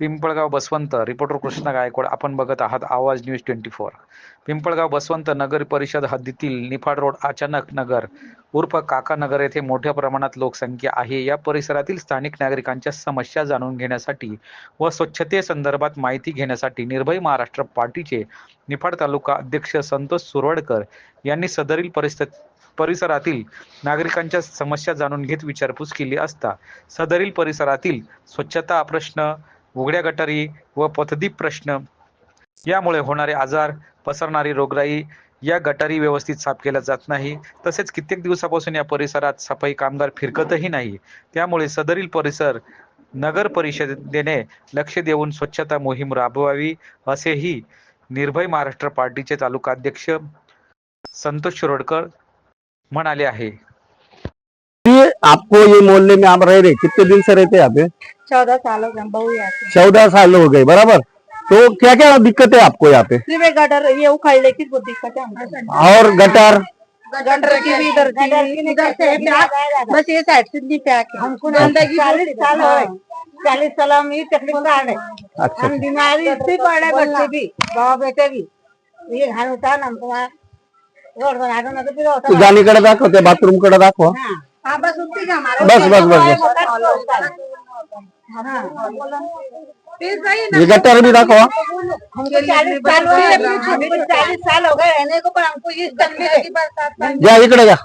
Pimpalgaon Baswant reporter Krishna Gaikwad आपण बघत आहात Awaaz news twenty four. Pimpalgaon Baswant नगर परिषद हद्दीतील निफाड रोड अचानक नगर उर्फ काका नगर येथे मोठ्या प्रमाणात लोकसंख्या आहे. या परिसरातील स्थानिक नागरिकांच्या समस्या जाणून घेण्यासाठी व स्वच्छतेसंदर्भात माहिती घेण्यासाठी निर्भय महाराष्ट्र पार्टीचे निफाड तालुका अध्यक्ष संतोष सुरवडकर यांनी सदरील परिस्थिती परिसरातील नागरिकांच्या समस्या जाणून घेत विचारपूस केली असता सदरील परिसरातील स्वच्छता प्रश्न उघड्या गटारी व पथदीप प्रश्न. यामुळे होणारे आजार पसरणारी रोगराई या गटारी व्यवस्थित साफ केल्या जात नाही. तसेच कित्येक दिवसापासून या परिसरात सफाई कामगार फिरकतही नाही. त्यामुळे सदरील परिसर नगर परिषदेने लक्ष देऊन स्वच्छता मोहीम राबवावी असेही निर्भय महाराष्ट्र पार्टीचे तालुकाध्यक्ष संतोष शिरोडकर म्हणाले आहे. आपको ये मोहल्ले में आप रह रहे कितने दिन से रहते हैं यहाँ पे चौदह साल हो गए बहू यहाँ से चौदह साल हो गए बराबर? तो क्या क्या दिक्कत है आपको यहाँ पे? सिर्फ़ गटर ये उखाड़ने की बहुत दिक्कत है? हमको और गटर? गटर की भी इधर की भी इधर से भी बस ये साइड से नहीं पैक है हमको गंदगी चालीस साल हो गए। चालीस साल हम ये तकलीफ़ का है अच्छा। हम बीमारी इतनी पड़े बच्चे भी बाबा बेटे भी ये घर होता है ना हमको वहाँ रोड बना दो ना तो फिर होता तू दाखव त्या बाथरूम कडे दाखवा हाँ। बस का हमारा बस, बस, बस, फिर सही ये गटर भी हमको चालीस साल हो गए। हो रहने को पर हमको ये जा इकडे जा।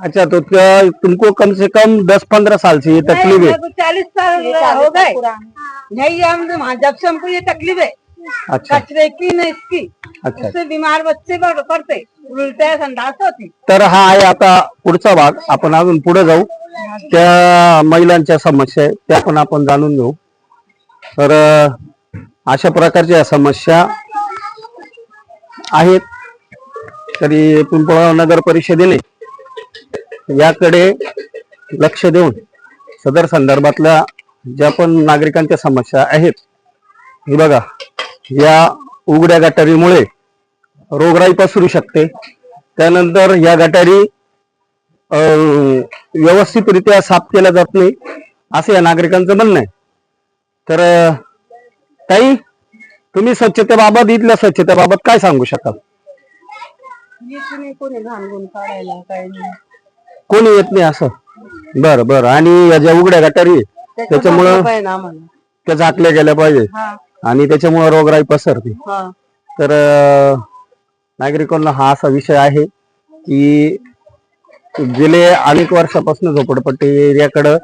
अच्छा तो क्या- तुमको कम से कम दस पंद्रह साल से ये तकलीफ़ है? चालीस साल हो गए। नहीं हम तो वहाँ जब से हमको ये तकलीफ़ है। अच्छा। कचरे की न इसकी। अच्छा। उससे बीमार बच्चे पड़ते उल्टे संडास होती। तर हा आहे आता पुढचा भाग. आपण अजून पुढे जाऊ. त्या महिलांच्या समस्या आहेत त्या पण आपण जाणून घेऊ. तर अशा प्रकारच्या समस्या आहेत. तरी पिंपळगाव नगर परिषदेने याकडे लक्ष देऊन सदर संदर्भातल्या ज्या पण नागरिकांच्या समस्या आहेत हे बघा. या उघड्या गटारीमुळे रोगराई पसरू शकते. त्यानंतर या गटारी व्यवस्थितरित्या साफ केल्या जात नाही असं या नागरिकांचं म्हणणं आहे. तर ताई तुम्ही स्वच्छतेबाबत इथल्या स्वच्छतेबाबत काय सांगू शकाल? कोणी येत नाही असं? बरं बरं. आणि या ज्या उघड्या गटारी त्याच्यामुळं त्या झाकल्या गेल्या पाहिजे. आणि त्याच्यामुळे रोगराई पसरते. तर नागरिकांना हा असा विषय आहे की गेले अनेक वर्षापासून झोपडपट्टी एरियाकडं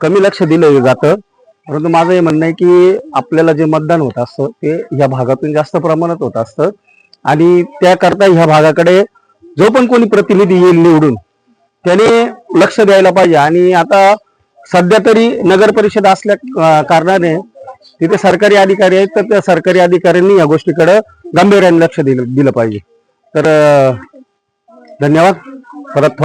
कमी लक्ष दिलं जातं. परंतु माझं हे म्हणणं आहे की आपल्याला जे मतदान होत असतं ते ह्या भागातून जास्त प्रमाणात होत असतं. आणि त्याकरता ह्या भागाकडे जो पण कोणी प्रतिनिधी येईल निवडून त्याने लक्ष द्यायला पाहिजे. आणि आता सध्या तरी नगर परिषद असल्या कारणाने तिथे सरकारी अधिकारी आहेत तर त्या सरकारी अधिकाऱ्यांनी या गोष्टीकडे गांभीर्याने लक्ष दिलं दिलं पाहिजे. तर धन्यवाद. परत